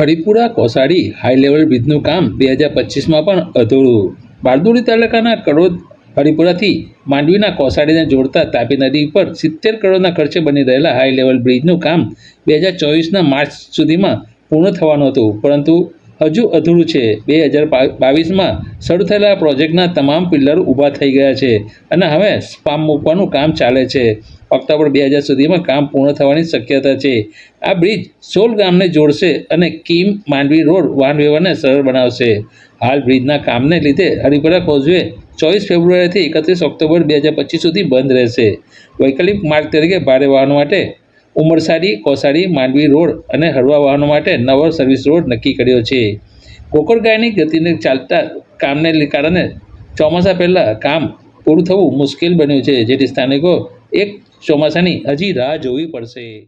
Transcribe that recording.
Haripura Kosadi high level બ્રિજનું કામ બે હજાર પચીસમાં પણ અધૂરું. બારડોલી તાલુકાના કડોદ હરિપુરાથી માંડવીના કોસાડીને જોડતા તાપી નદી પર સિત્તેર કરોડના ખર્ચે બની રહેલા હાઈ લેવલ બ્રિજનું કામ બે હજાર ચોવીસના માર્ચ સુધીમાં પૂર્ણ થવાનું હતું. પરંતુ હજુ અધૂરું છે. બે હજાર બાવીસમાં શરૂ થયેલા પ્રોજેક્ટના તમામ પિલ્લર ઊભા થઈ ગયા છે અને હવે સ્પામ મૂકવાનું કામ ચાલે છે. ઓક્ટોબર બે હજાર સુધીમાં કામ પૂર્ણ થવાની શક્યતા છે. આ બ્રિજ સોલ ગામને જોડશે અને કીમ માંડવી રોડ વાહન વ્યવહારને સરળ બનાવશે. હાલ બ્રિજના કામને લીધે હરિપુરા કોઝવે ચોવીસ ફેબ્રુઆરીથી એકત્રીસ ઓક્ટોબર બે હજાર પચીસ સુધી બંધ રહેશે. વૈકલ્પિક માર્ગ તરીકે ભારે વાહનો માટે ઉમરસાડી, કોસાડી, માંડવી રોડ અને હળવા વાહનો માટે નવો સર્વિસ રોડ નક્કી કર્યો છે. ગોકળગાયની ગતિને ચાલતા કામને કારણે ચોમાસા પહેલાં કામ પૂરું થવું મુશ્કેલ બન્યું છે, જેથી સ્થાનિકો એક ચોમાસાની હજી રાહ જોવી પડશે.